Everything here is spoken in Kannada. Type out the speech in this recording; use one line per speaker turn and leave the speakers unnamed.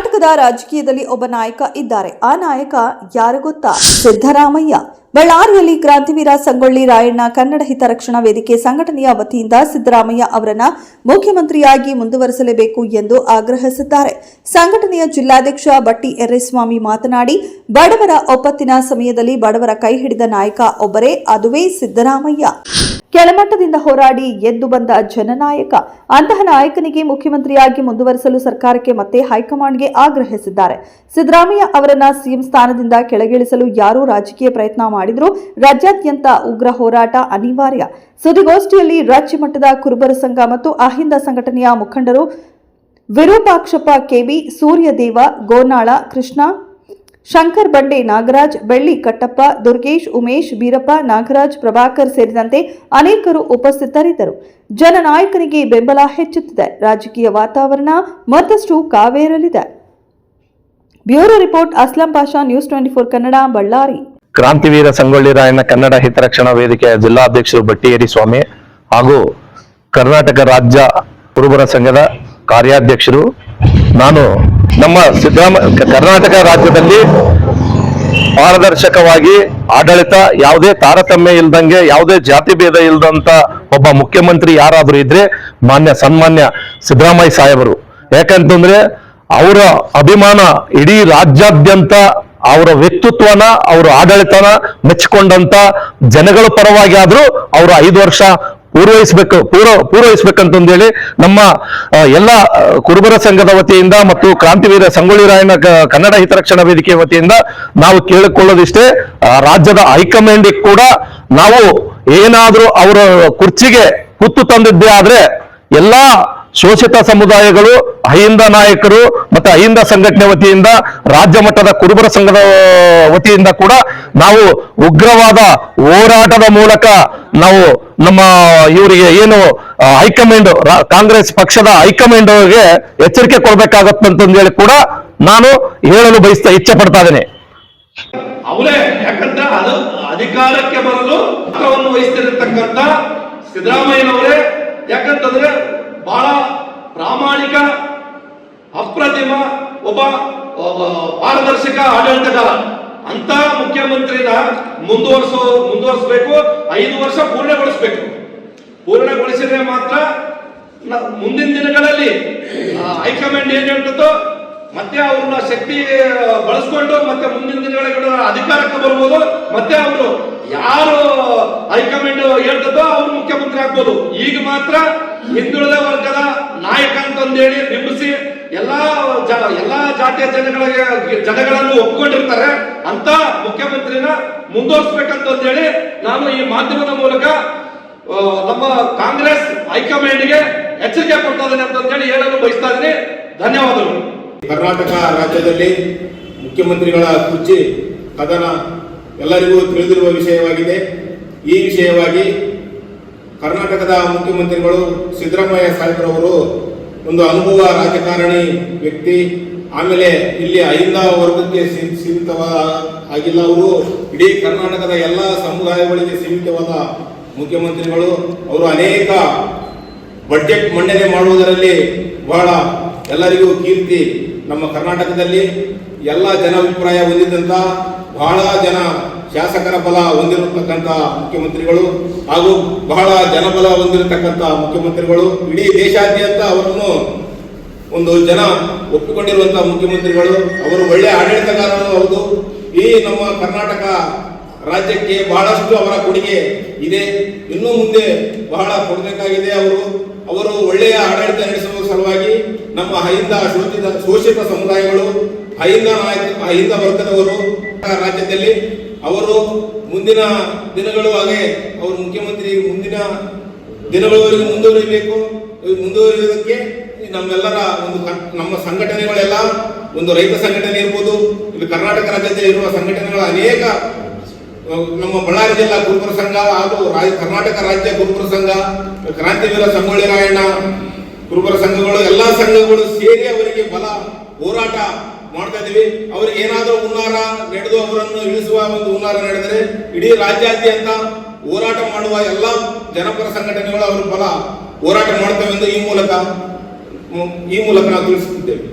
ಕರ್ನಾಟಕದ ರಾಜಕೀಯದಲ್ಲಿ ಒಬ್ಬ ನಾಯಕ ಇದ್ದಾರೆ. ಆ ನಾಯಕ ಯಾರು ಗೊತ್ತಾ? ಸಿದ್ದರಾಮಯ್ಯ. ಬಳ್ಳಾರಿಯಲ್ಲಿ ಕ್ರಾಂತಿವೀರ ಸಂಗೊಳ್ಳಿ ರಾಯಣ್ಣ ಕನ್ನಡ ಹಿತರಕ್ಷಣಾ ವೇದಿಕೆ ಸಂಘಟನೆಯ ವತಿಯಿಂದ ಸಿದ್ದರಾಮಯ್ಯ ಅವರನ್ನ ಮುಖ್ಯಮಂತ್ರಿಯಾಗಿ ಮುಂದುವರೆಸಲೇಬೇಕು ಎಂದು ಆಗ್ರಹಿಸಿದ್ದಾರೆ. ಸಂಘಟನೆಯ ಜಿಲ್ಲಾಧ್ಯಕ್ಷ ಬಟ್ಟಿ ಎರ್ರೆಸ್ವಾಮಿ ಮಾತನಾಡಿ, ಬಡವರ ಒಪ್ಪತ್ತಿನ ಸಮಯದಲ್ಲಿ ಬಡವರ ಕೈ ಹಿಡಿದ ನಾಯಕ ಒಬ್ಬರೇ, ಅದುವೇ ಸಿದ್ದರಾಮಯ್ಯ. ಕೆಳಮಟ್ಟದಿಂದ ಹೋರಾಡಿ ಎದ್ದು ಬಂದ ಜನನಾಯಕ, ಅಂತಹ ನಾಯಕನಿಗೆ ಮುಖ್ಯಮಂತ್ರಿಯಾಗಿ ಮುಂದುವರಿಸಲು ಸರ್ಕಾರಕ್ಕೆ ಮತ್ತೆ ಹೈಕಮಾಂಡ್ಗೆ ಆಗ್ರಹಿಸಿದ್ದಾರೆ. ಸಿದ್ದರಾಮಯ್ಯ ಅವರನ್ನ ಸಿಎಂ ಸ್ಥಾನದಿಂದ ಕೆಳಗಿಳಿಸಲು ಯಾರೂ ರಾಜಕೀಯ ಪ್ರಯತ್ನ ಮಾಡಿದರೂ ರಾಜ್ಯಾದ್ಯಂತ ಉಗ್ರ ಹೋರಾಟ ಅನಿವಾರ್ಯ. ಸುದ್ದಿಗೋಷ್ಠಿಯಲ್ಲಿ ರಾಜ್ಯ ಮಟ್ಟದ ಕುರುಬರ ಸಂಘ ಮತ್ತು ಅಹಿಂದ ಸಂಘಟನೆಯ ಮುಖಂಡರು ವಿರೂಪಾಕ್ಷಪ್ಪ, ಕೆಬಿ ಸೂರ್ಯದೇವ, ಗೋನಾಳ, ಕೃಷ್ಣ ಶಂಕರ್ ಬಂಡೆ, ನಾಗರಾಜ್, ಬೆಳ್ಳಿ ಕಟ್ಟಪ್ಪ, ದುರ್ಗೇಶ್, ಉಮೇಶ್, ಬೀರಪ್ಪ, ನಾಗರಾಜ್, ಪ್ರಭಾಕರ್ ಸೇರಿದಂತೆ ಅನೇಕರು ಉಪಸ್ಥಿತರಿದ್ದರು. ಜನನಾಯಕನಿಗೆ ಬೆಂಬಲ ಹೆಚ್ಚುತ್ತಿದೆ. ರಾಜಕೀಯ ವಾತಾವರಣ ಮತ್ತಷ್ಟು ಕಾವೇರಲಿದೆ. Bureau report, Aslam Pasha news twenty four Kannada, Ballari.
ಕ್ರಾಂತಿವೀರ ಸಂಗೊಳ್ಳಿ ರಾಯಣ್ಣ ಕನ್ನಡ ಹಿತರಕ್ಷಣಾ ವೇದಿಕೆಯ ಜಿಲ್ಲಾಧ್ಯಕ್ಷರು ಬಟ್ಟಿಯೇರಿ ಸ್ವಾಮಿ ಹಾಗೂ ಕರ್ನಾಟಕ ರಾಜ್ಯ ಕುರುಬರ ಸಂಘದ ಕಾರ್ಯಾಧ್ಯಕ್ಷರು ನಾನು ನಮ್ಮ ಸಿದ್ದರಾಮ, ಕರ್ನಾಟಕ ರಾಜ್ಯದಲ್ಲಿ ಪಾರದರ್ಶಕವಾಗಿ ಆಡಳಿತ ಯಾವುದೇ ತಾರತಮ್ಯ ಇಲ್ದಂಗೆ, ಯಾವುದೇ ಜಾತಿ ಭೇದ ಇಲ್ದಂತ ಒಬ್ಬ ಮುಖ್ಯಮಂತ್ರಿ ಯಾರಾದ್ರೂ ಇದ್ರೆ ಮಾನ್ಯ, ಸನ್ಮಾನ್ಯ ಸಿದ್ದರಾಮಯ್ಯ ಸಾಹೇಬರು. ಯಾಕಂತಂದ್ರೆ ಅವರ ಅಭಿಮಾನ ಇಡೀ ರಾಜ್ಯಾದ್ಯಂತ ಅವರ ವ್ಯಕ್ತಿತ್ವನ, ಅವರ ಆಡಳಿತನ ಮೆಚ್ಚಿಕೊಂಡಂತ ಜನಗಳ ಪರವಾಗಿ ಆದ್ರೂ ಅವರು ಐದು ವರ್ಷ ಪೂರ್ವಹಿಸ್ಬೇಕು, ಪೂರ್ವ, ಪೂರ್ವಹಿಸ್ಬೇಕಂತಂದೇಳಿ ನಮ್ಮ ಎಲ್ಲ ಕುರುಬರ ಸಂಘದ ವತಿಯಿಂದ ಮತ್ತು ಕ್ರಾಂತಿವೀರ ಸಂಗೊಳ್ಳಿ ರಾಯಣ್ಣ ಕನ್ನಡ ಹಿತರಕ್ಷಣಾ ವೇದಿಕೆ ವತಿಯಿಂದ ನಾವು ಕೇಳಿಕೊಳ್ಳೋದಿಷ್ಟೇ ರಾಜ್ಯದ ಹೈಕಮಾಂಡ್ ಕೂಡ ನಾವು ಏನಾದರೂ ಅವರ ಕುರ್ಚಿಗೆ ಕುತ್ತು ತಂದಿದ್ದೇ ಆದ್ರೆ ಎಲ್ಲಾ ಶೋಷಿತ ಸಮುದಾಯಗಳು, ಅಹಿಂದ ನಾಯಕರು ಮತ್ತೆ ಅಹಿಂದ ಸಂಘಟನೆ ವತಿಯಿಂದ, ರಾಜ್ಯ ಮಟ್ಟದ ಕುರುಬರ ಸಂಘದ ವತಿಯಿಂದ ಕೂಡ ನಾವು ಉಗ್ರವಾದ ಹೋರಾಟದ ಮೂಲಕ ನಾವು ನಮ್ಮ ಇವರಿಗೆ ಏನು ಹೈಕಮಾಂಡ್ ಕಾಂಗ್ರೆಸ್ ಪಕ್ಷದ ಹೈಕಮಾಂಡ್ಗೆ ಎಚ್ಚರಿಕೆ ಕೊಡ್ಬೇಕಾಗತ್ತಂತಂದೇಳಿ ಕೂಡ ನಾನು ಹೇಳಲು ಬಯಸ್ತಾ, ಇಚ್ಛೆ ಪಡ್ತಾ ಇದ್ದೇನೆ.
ಅವರೇ, ಯಾಕಂದ್ರೆ ಅದು ಅಧಿಕಾರಕ್ಕೆ ಬರಲು ವಹಿಸ್ತಿರತಕ್ಕಂತ ಸಿದ್ದರಾಮಯ್ಯನವರೇ, ಯಾಕಂತಂದ್ರೆ ಬಹಳ ಅಪ್ರತಿಮ ಒಬ್ಬ ಪಾರದರ್ಶಕ ಆಡಳಿತಗಾರ ಅಂತ ಮುಖ್ಯಮಂತ್ರಿನ ಮುಂದುವರಿಸೋ, ಮುಂದುವರಿಸಬೇಕು, ಐದು ವರ್ಷ ಪೂರ್ಣಗೊಳಿಸಬೇಕು. ಪೂರ್ಣಗೊಳಿಸಿದ್ರೆ ಮಾತ್ರ ಮುಂದಿನ ದಿನಗಳಲ್ಲಿ ಹೈಕಮಾಂಡ್ ಏನ್ ಹೇಳ್ತದೋ, ಮತ್ತೆ ಅವ್ರನ್ನ ಶಕ್ತಿ ಬಳಸ್ಕೊಂಡು ಮತ್ತೆ ಮುಂದಿನ ದಿನಗಳಲ್ಲಿ ಅಧಿಕಾರಕ್ಕೆ ಬರ್ಬೋದು. ಮತ್ತೆ ಅವರು ಯಾರು ಹೈಕಮಾಂಡ್ ಹೇಳ್ತದೋ ಅವ್ರು ಮುಖ್ಯಮಂತ್ರಿ ಆಗ್ಬೋದು. ಈಗ ಮಾತ್ರ ಹಿಂದುಳಿದ ವರ್ಗದ ನಾಯಕ ಅಂತಂದೇಳಿ ಬಿಂಬಿಸಿ ಎಲ್ಲಾ ಎಲ್ಲಾ ಜಾತಿಯ ಜನಗಳಿಗೆ ಜನಗಳನ್ನು ಒಪ್ಕೊಂಡಿರ್ತಾರೆ. ಅಂತ ಮುಖ್ಯಮಂತ್ರಿನ ಮುಂದುವರಿಸ್ಬೇಕಂತಂದೇಳಿ ನಾನು ಈ ಮಾಧ್ಯಮದ ಮೂಲಕ ನಮ್ಮ ಕಾಂಗ್ರೆಸ್ ಹೈಕಮಾಂಡ್ಗೆ ಎಚ್ಚರಿಕೆ ಕೊಡ್ತಾ ಇದ್ದೇನೆ ಹೇಳಿ ಹೇಳಲು ಬಯಸ್ತಾ ಇದ್ದೀನಿ. ಧನ್ಯವಾದಗಳು.
ಕರ್ನಾಟಕ ರಾಜ್ಯದಲ್ಲಿ ಮುಖ್ಯಮಂತ್ರಿಗಳ ಕುರ್ಚಿ, ಕದನ ಎಲ್ಲರಿಗೂ ತಿಳಿದಿರುವ ವಿಷಯವಾಗಿದೆ. ಈ ವಿಷಯವಾಗಿ ಕರ್ನಾಟಕದ ಮುಖ್ಯಮಂತ್ರಿಗಳು ಸಿದ್ದರಾಮಯ್ಯ ಸಾಹೇಬ್ರವರು ಒಂದು ಅನುಭವ ರಾಜಕಾರಣಿ ವ್ಯಕ್ತಿ. ಆಮೇಲೆ ಇಲ್ಲಿ ಅಹಿಂದ ವರ್ಗಕ್ಕೆ ಸೀಮಿತವ, ಆಗಿಲ್ಲ ಅವರು. ಇಡೀ ಕರ್ನಾಟಕದ ಎಲ್ಲ ಸಮುದಾಯಗಳಿಗೆ ಸೀಮಿತವಾದ ಮುಖ್ಯಮಂತ್ರಿಗಳು. ಅವರು ಅನೇಕ ಬಜೆಟ್ ಮಂಡನೆ ಮಾಡುವುದರಲ್ಲಿ ಬಹಳ ಎಲ್ಲರಿಗೂ ಕೀರ್ತಿ ನಮ್ಮ ಕರ್ನಾಟಕದಲ್ಲಿ. ಎಲ್ಲ ಜನಾಭಿಪ್ರಾಯ ಹೊಂದಿದ್ದಂಥ ಬಹಳ ಜನ ಶಾಸಕರ ಬಲ ಹೊಂದಿರತಕ್ಕಂಥ ಮುಖ್ಯಮಂತ್ರಿಗಳು ಹಾಗೂ ಬಹಳ ಜನಬಲ ಹೊಂದಿರತಕ್ಕಂಥ ಮುಖ್ಯಮಂತ್ರಿಗಳು. ಇಡೀ ದೇಶಾದ್ಯಂತ ಅವರನ್ನು ಒಂದು ಜನ ಒಪ್ಪಿಕೊಂಡಿರುವಂತಹ ಮುಖ್ಯಮಂತ್ರಿಗಳು. ಅವರು ಒಳ್ಳೆಯ ಆಡಳಿತಗಾರರು ಹೌದು. ಈ ನಮ್ಮ ಕರ್ನಾಟಕ ರಾಜ್ಯಕ್ಕೆ ಬಹಳಷ್ಟು ಅವರ ಕೊಡುಗೆ ಇದೆ. ಇನ್ನು ಮುಂದೆ ಬಹಳ ಕೊಡಬೇಕಾಗಿದೆ ಅವರು. ಅವರು ಒಳ್ಳೆಯ ಆಡಳಿತ ನಡೆಸುವ ಸಲುವಾಗಿ ನಮ್ಮ ಅಹಿಂದ ಶೋಷಿತ ಶೋಷಿತ ಸಮುದಾಯಗಳು, ಅಹಿಂದ ನಾಯಕ, ಅಹಿಂದ ವರ್ಗದವರು ರಾಜ್ಯದಲ್ಲಿ ಅವರು ಮುಂದಿನ ದಿನಗಳು ಹಾಗೆ ಅವರು ಮುಖ್ಯಮಂತ್ರಿ ಮುಂದಿನ ದಿನಗಳವರೆಗೆ ಮುಂದುವರಿಬೇಕು. ಮುಂದುವರಿಯೋದಕ್ಕೆ ನಮ್ಮೆಲ್ಲರ ಒಂದು ನಮ್ಮ ಸಂಘಟನೆಗಳೆಲ್ಲ ಒಂದು ರೈತ ಸಂಘಟನೆ ಇರ್ಬೋದು, ಇಲ್ಲಿ ಕರ್ನಾಟಕ ರಾಜ್ಯದಲ್ಲಿ ಇರುವ ಸಂಘಟನೆಗಳ ಅನೇಕ ನಮ್ಮ ಬಳ್ಳಾರಿ ಜಿಲ್ಲಾ ಗುರುಪುರ ಸಂಘ ಹಾಗೂ ಕರ್ನಾಟಕ ರಾಜ್ಯ ಗುರುಪುರ ಸಂಘ ಕ್ರಾಂತಿವೀರ ಸಂಗೊಳ್ಳಿ ರಾಯಣ್ಣ ಗುರುಪುರ ಸಂಘಗಳು, ಎಲ್ಲಾ ಸಂಘಗಳು ಸೇರಿ ಅವರಿಗೆ ಬಲ ಹೋರಾಟ ಮಾಡ್ತಾ ಇದೀವಿ ಅವ್ರಿಗೆ ಏನಾದರೂ ಹುನ್ನಾರ ನಡೆದು ಅವರನ್ನು ಇಳಿಸುವ ಒಂದು ಹುನ್ನಾರ ನಡೆದರೆ ಇಡೀ ರಾಜ್ಯಾದ್ಯಂತ ಹೋರಾಟ ಮಾಡುವ ಎಲ್ಲ ಜನಪರ ಸಂಘಟನೆಗಳು ಅವರ ಬಲ ಹೋರಾಟ ಮಾಡ್ತೇವೆ ಎಂದು ಈ ಮೂಲಕ ಈ ಮೂಲಕ ನಾವು ತಿಳಿಸುತ್ತಿದ್ದೇವೆ.